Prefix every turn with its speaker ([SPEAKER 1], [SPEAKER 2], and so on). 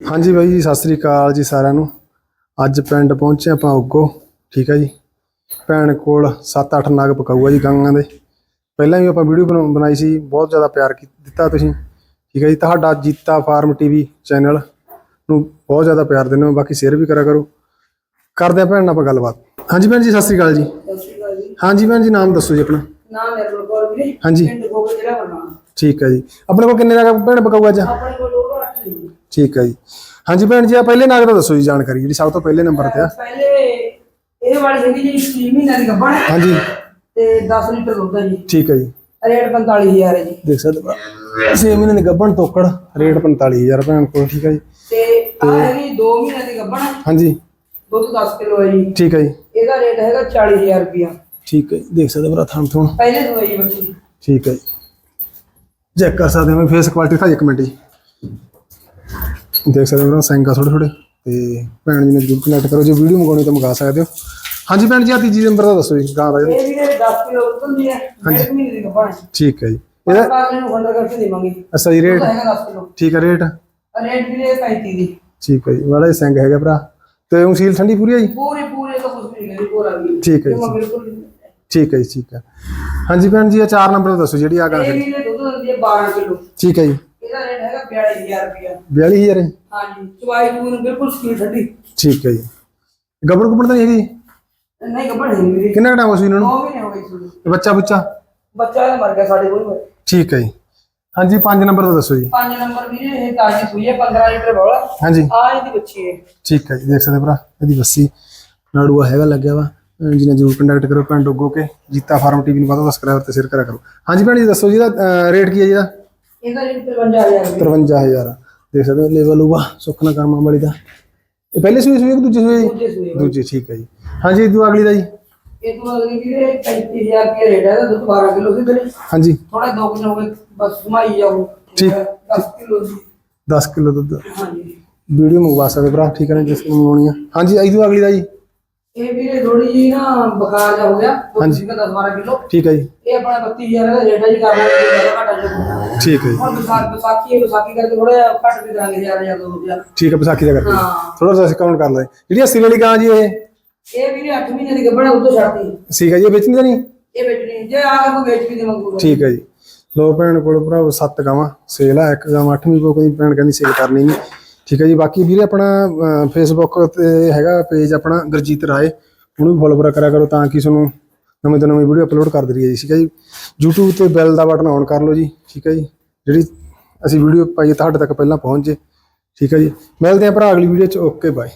[SPEAKER 1] ਹਾਂਜੀ ਬਾਈ ਜੀ ਸਤਿ ਸ੍ਰੀ ਅਕਾਲ ਜੀ ਸਾਰਿਆਂ ਨੂੰ। ਅੱਜ ਪਿੰਡ ਪਹੁੰਚੇ ਆਪਾਂ ਉੱਗੋ ਠੀਕ ਹੈ ਜੀ। ਭੈਣ ਕੋਲ 7-8 ਨਗ ਪਕਾਊਆ ਜੀ ਗਾਂਗਾਂ ਦੇ। ਪਹਿਲਾਂ ਵੀ ਆਪਾਂ ਵੀਡੀਓ ਬਣਾਈ ਸੀ ਬਹੁਤ ਜ਼ਿਆਦਾ ਪਿਆਰ ਦਿੱਤਾ ਤੁਸੀਂ। ਠੀਕ ਹੈ ਜੀ ਤੁਹਾਡਾ ਜੀਤਾ ਫਾਰਮ ਟੀਵੀ ਚੈਨਲ ਨੂੰ ਬਹੁਤ ਜ਼ਿਆਦਾ ਪਿਆਰ ਦਿੰਦੇ ਹੋ ਬਾਕੀ ਸ਼ੇਅਰ ਵੀ ਕਰਿਆ ਕਰੋ। ਕਰਦੇ ਆ ਭੈਣ ਨਾਲ ਆਪਾਂ ਗੱਲਬਾਤ। ਹਾਂਜੀ ਭੈਣ ਜੀ ਸਤਿ ਸ੍ਰੀ ਅਕਾਲ ਜੀ।
[SPEAKER 2] ਸਤਿ ਸ਼੍ਰੀ ਅਕਾਲ ਜੀ।
[SPEAKER 1] ਹਾਂਜੀ ਭੈਣ ਜੀ ਨਾਮ ਦੱਸੋ ਜੀ ਆਪਣਾ।
[SPEAKER 2] ਨਾਮ ਨਿਰਮਲ ਕੌਰ ਵੀਰੇ।
[SPEAKER 1] ਹਾਂਜੀ।
[SPEAKER 2] ਪਿੰਡ ਗੋਬਰ ਜ਼ਿਲ੍ਹਾ ਬਰਨਾਲਾ।
[SPEAKER 1] ਠੀਕ ਹੈ ਜੀ। ਆਪਣੇ ਕੋਲ ਕਿੰਨੇ ਨਗ ਭੈਣ ਪਕਾਊਆ ਅੱਜ?
[SPEAKER 2] ਆਪਣੇ ਕੋਲ।
[SPEAKER 1] ਠੀਕ ਹੈ ਜੀ। ਹਾਂਜੀ ਭੈਣ ਜੀ ਆ ਪਹਿਲੇ ਨਗ ਦਾ ਦੱਸੋ ਜੀ ਜਾਣਕਾਰੀ ਜਿਹੜੀ ਸਭ ਤੋਂ ਪਹਿਲੇ ਨੰਬਰ ਤੇ ਆ।
[SPEAKER 2] ਪਹਿਲੇ ਇਹ ਵਾਲੀ ਹੈਗੀ ਜੀ 6 ਮਹੀਨਿਆਂ ਦੀ ਗੱਭਣ।
[SPEAKER 1] ਹਾਂਜੀ।
[SPEAKER 2] ਤੇ 10 ਲੀਟਰ ਦੁੱਧ ਹੈ ਜੀ।
[SPEAKER 1] ਠੀਕ ਹੈ ਜੀ।
[SPEAKER 2] ਰੇਟ 45000 ਹੈ ਜੀ।
[SPEAKER 1] ਦੇਖ ਸਕਦੇ ਹੋ। 6 ਮਹੀਨੇ ਦੀ ਗੱਭਣ ਤੋਕੜ ਰੇਟ 45000 ਭੈਣ ਕੋਲ ਠੀਕ ਹੈ ਜੀ।
[SPEAKER 2] ਤੇ ਆ ਹੈਗੀ 2 ਮਹੀਨਿਆਂ ਦੀ ਗੱਭਣ।
[SPEAKER 1] ਹਾਂਜੀ।
[SPEAKER 2] ਦੁੱਧ 10 ਕਿਲੋ ਹੈ ਜੀ।
[SPEAKER 1] ਠੀਕ ਹੈ ਜੀ।
[SPEAKER 2] ਇਹਦਾ ਰੇਟ ਹੈਗਾ 40000 ਰੁਪਇਆ।
[SPEAKER 1] ਠੀਕ ਹੈ ਦੇਖ ਸਕਦੇ ਭਰਾ ਥਣ ਥਣ
[SPEAKER 2] ਪਹਿਲੇ ਜੀ ਬੱਚੀ ਦੀ।
[SPEAKER 1] ਠੀਕ ਹੈ ਜੀ। ਚੈੱਕ ਕਰ ਸਕਦੇ ਹੋ ਫੇਸ ਕੁਆਲਿਟੀ ਦਿਖਾਈ ਇੱਕ ਮਿੰਟ ਜੀ। ਦੇਖ ਸਕਦੇ ਹੋ ਭਰਾ ਸਿੰਗਾ ਥੋੜੇ ਥੋੜੇ ਤੇ ਭੈਣ ਜੀ ਨੇ ਜਰੂਰ ਕਨੈਕਟ ਕਰੋ ਜੇ ਵੀਡੀਓ ਮੰਗਾਉਣੀ ਤਾਂ ਮੰਗਾ ਸਕਦੇ ਹੋ। ਹਾਂਜੀ ਭੈਣ ਜੀ ਆ ਤੀਜੀ ਨੰਬਰ ਦਾ ਦੱਸੋ ਜੀ ਗਾਂ ਦਾ।
[SPEAKER 2] ਇਹ ਵੀਰੇ 10 ਕਿਲੋ ਦੁੱਧ ਹੁੰਦੀ ਹੈ ਇੱਕ ਮਹੀਨੇ ਦੀ ਹੈ
[SPEAKER 1] ਠੀਕ ਹੈ ਜੀ। ਇਹਦਾ
[SPEAKER 2] ਬਾਅਦ ਇਹਨੂੰ ਖੰਡਰ ਕਰਕੇ ਦੇਵਾਂਗੇ
[SPEAKER 1] ਅੱਛਾ ਜੀ ਰੇਟ?
[SPEAKER 2] ਦੁੱਧ ਹੈਗਾ 10 ਕਿਲੋ।
[SPEAKER 1] ਠੀਕ ਹੈ ਰੇਟ?
[SPEAKER 2] ਰੇਟ ਵੀਰੇ 35 ਦੀ।
[SPEAKER 1] ਠੀਕ ਹੈ ਜੀ ਵਾਲਾ ਸਿੰਘ ਹੈਗਾ ਭਰਾ। ਤੇ ਉਹ ਸੀਲ ਠੰਡੀ ਪੂਰੀ ਹੈ ਜੀ?
[SPEAKER 2] ਪੂਰੇ ਪੂਰੇ ਤਾਂ ਕੁਝ ਨਹੀਂ ਕਰੀ ਪੂਰਾ ਵੀ।
[SPEAKER 1] ਠੀਕ ਹੈ ਜੀ। ਠੀਕ। ਹੈ ਜੀ ਠੀਕ ਹੈ। ਹਾਂਜੀ ਭੈਣ ਜੀ ਇਹ ਚਾਰ ਨੰਬਰ ਦਾ ਦੱਸੋ ਜਿਹੜੀ ਆ ਗਾਂ
[SPEAKER 2] ਇਹ ਵੀ ਨੇ ਦੁੱਧ ਦਿੰਦੀ ਹੈ 12 ਕਿਲੋ।
[SPEAKER 1] ਠੀਕ ਹੈ ਜੀ।
[SPEAKER 2] ਇਹਦਾ ਰੇਟ ਹੈਗਾ 42000 ਰੁਪਇਆ।
[SPEAKER 1] 42000 ਹੈ
[SPEAKER 2] ਹਾਂਜੀ ਚਵਾਈ ਦੂਨ ਬਿਲਕੁਲ ਸਕੀਲ ਠੰਡੀ
[SPEAKER 1] ਠੀਕ ਹੈ ਜੀ। ਗੱਬੜ ਗੁੱਬੜ ਤਾਂ ਨਹੀਂ ਹੈਗੀ?
[SPEAKER 2] ਨਹੀਂ ਗੱਭਣ ਹੈ ਮੇਰੀ
[SPEAKER 1] ਕਿੰਨਾ ਟਾਈਮ ਹੋ ਸੀ ਇਹਨਾਂ ਨੂੰ?
[SPEAKER 2] 9 ਮਹੀਨੇ ਹੋ ਗਏ ਸੀ
[SPEAKER 1] ਤੇ ਬੱਚਾ ਬੁੱਚਾ?
[SPEAKER 2] ਬੱਚਾ ਇਹਦਾ ਮਰ ਗਿਆ ਸਾਡੇ ਕੋਲ
[SPEAKER 1] ਠੀਕ ਹੈ ਜੀ। ਹਾਂਜੀ 5 ਨੰਬਰ ਦਾ ਦੱਸੋ ਜੀ।
[SPEAKER 2] 5 ਨੰਬਰ ਵੀਰੇ ਇਹ ਤਾਜੀ ਸੂਈ ਹੈ 15 ਲੀਟਰ ਬੋਲਾ।
[SPEAKER 1] ਹਾਂਜੀ।
[SPEAKER 2] ਆ ਇਹਦੀ ਬੱਚੀ ਹੈ।
[SPEAKER 1] ਠੀਕ ਹੈ ਜੀ ਦੇਖ ਸਕਦੇ ਭਰਾ ਇਹਦੀ ਬੱਸੀ। ਨਾੜੂਆ ਹੈਗਾ ਲੱਗਿਆ ਵਾ। ਅਹ ਜਿਹਨੇ ਜਰੂਰ ਕੰਟੈਕਟ ਕਰੋ ਭੈਣ ਡੋਗੋ ਕੇ। ਜੀਤਾ ਫਾਰਮ ਟੀਵੀ ਨੂੰ ਵੱਧ ਸਬਸਕ੍ਰਾਈਬ ਤੇ ਸ਼ੇਅਰ ਕਰਿਆ ਕਰੋ। ਹਾਂਜੀ ਭੈਣ ਜੀ ਦੱਸੋ ਜੀ ਇਹਦਾ ਰੇਟ ਕੀ ਹੈ ਜੀ ਇਹਦਾ?
[SPEAKER 2] ਇਹਦਾ ਰੇਟ 55000 ਰੁਪਇਆ
[SPEAKER 1] 53000 ਦੇਖ ਸਕਦੇ ਹੋ ਲੈਵਲ ਹੋਊਗਾ ਸੁੱਖ ਨਾ ਕਰਮਾ ਵਾਲੀ ਦਾ। ਇਹ ਪਹਿਲੇ ਸੂਈ ਸੂਈ ਕਿ ਦੂਜੀ ਸੂਈ
[SPEAKER 2] ਦੂਜੇ ਸੂਈ ਹੈ।
[SPEAKER 1] ਦੂਜੀ ਠੀਕ ਹੈ ਜੀ। ਹਾਂਜੀ ਇਹ ਤੋਂ ਅਗਲੀ ਦਾ ਜੀ।
[SPEAKER 2] ਇਹ ਤੋਂ ਅਗਲੀ ਵੀਰੇ 35000 ਰੁਪਇਆ ਰੇਟ ਹੈ ਇਹਦਾ ਦੁੱਧ 12 ਕਿਲੋ ਸੀ ਤੇਰੇ
[SPEAKER 1] ਹਾਂਜੀ।
[SPEAKER 2] ਥੋੜਾ 2 ਕਿਲੋ ਹੋ ਗਏ ਬਸ ਘੁਮਾਈ ਜਾਓ।
[SPEAKER 1] ਠੀਕ।
[SPEAKER 2] 10 ਕਿਲੋ ਦੀ
[SPEAKER 1] 10 ਕਿਲੋ ਦੁੱਧ।
[SPEAKER 2] ਹਾਂਜੀ।
[SPEAKER 1] ਵੀਡੀਓ ਮੰਗਵਾ ਸਕਦੇ ਭਰਾ ਠੀਕ ਹੈ ਜਿਸ ਨੂੰ ਮੰਗਵਾਉਣੀ ਆ। ਹਾਂਜੀ ਇਹ ਤੋਂ ਅਗਲੀ ਦਾ ਜੀ।
[SPEAKER 2] ਇਹ ਵੀਰੇ ਥੋੜੀ ਜੀ ਨਾ ਬੁਖਾਰ ਜਾ ਹੋ ਗਿਆ ਦੁੱਧ ਸੀਗਾ 10 12 ਕਿਲੋ।
[SPEAKER 1] ਠੀਕ ਹੈ ਜੀ।
[SPEAKER 2] ਇਹ ਆਪਣਾ 32000 ਦਾ ਰੇਟ ਹੈ ਜੀ ਕਰ ਲਾਂਗੇ ਘਾਟਾ ਜਿਹਾ
[SPEAKER 1] ਠੀਕ ਹੈ ਜੀ।
[SPEAKER 2] ਹੁਣ ਵਿਸਾਖ ਵਿਸਾਖੀ ਹੈ ਵਿਸਾਖੀ ਕਰਕੇ ਥੋੜਾ ਜਿਹਾ ਘੱਟ ਵੀ ਕਰਾਂਗੇ ਹਜ਼ਾਰ ਜਾਂ ਦੋ ਹਜ਼ਾਰ।
[SPEAKER 1] ਠੀਕ ਹੈ ਵਿਸਾਖੀ ਦਾ ਕਰਕੇ।
[SPEAKER 2] ਹਾਂ।
[SPEAKER 1] ਥੋੜਾ ਜਿਹਾ ਡਿਸਕਾਊਂਟ ਕਰ ਲੈ ਜਿਹੜੀ ਅਸਲੀ ਵਾਲੀ ਗਾਂ ਜੀ ਇਹ?
[SPEAKER 2] ਇਹ ਵੀਰੇ 8 ਮਹੀਨੇ ਦੀ ਗੱਭਣਾ ਉਦੋਂ ਛੱਡਤੀ
[SPEAKER 1] ਠੀਕ ਹੈ ਜੀ ਇਹ ਵੇਚਣੀ ਤਾਂ ਨਹੀਂ?
[SPEAKER 2] ਇਹ ਵੇਚਣੀ ਜੇ ਆ ਕੇ ਕੋਈ ਵੇਚ ਵੀ ਦੇਵਾਂਗੇ
[SPEAKER 1] ਠੀਕ ਹੈ ਜੀ। ਲੋ ਭੈਣ ਕੋਲ ਭਰਾ ਸੱਤ ਗਾਵਾਂ। ਸੇਲ ਆ ਇੱਕ ਗਾਂ 8ਵੀਂ ਕੋ ਕੋਈ ਭੈਣ ਕਹਿੰਦੀ ਸੇਲ ਕਰਨੀ ਨਹੀਂ। ਠੀਕ ਹੈ ਜੀ। ਬਾਕੀ ਵੀਰੇ ਆਪਣਾ ਫੇਸਬੁੱਕ ਤੇ ਹੈਗਾ ਪੇਜ ਆਪਣਾ ਗੁਰਜੀਤ ਰਾਏ। ਉਹਨੂੰ ਵੀ ਫੋਲੋ ਕਰਿਆ ਕਰੋ ਤਾਂ ਕਿ ਤੁਹਾਨੂੰ ਨਵੇਂ ਤੋਂ ਨਵੀਂ ਵੀਡੀਓ ਅਪਲੋਡ ਕਰ ਦਈਏ ਜੀ, ਠੀਕ ਹੈ ਜੀ। YouTube ਤੇ ਬੈਲ ਦਾ ਬਟਨ ਔਨ ਕਰ ਲਓ ਜੀ, ਠੀਕ ਹੈ ਜੀ। ਜਿਹੜੀ ਅਸੀਂ ਵੀਡੀਓ ਪਾਈਏ ਤੁਹਾਡੇ ਤੱਕ ਪਹਿਲਾਂ ਪਹੁੰਚ ਜੇ ਠੀਕ ਹੈ ਜੀ। ਮਿਲਦੇ ਹਾਂ ਭਰਾ ਅਗਲੀ ਵੀਡੀਓ ਚ। Okay bye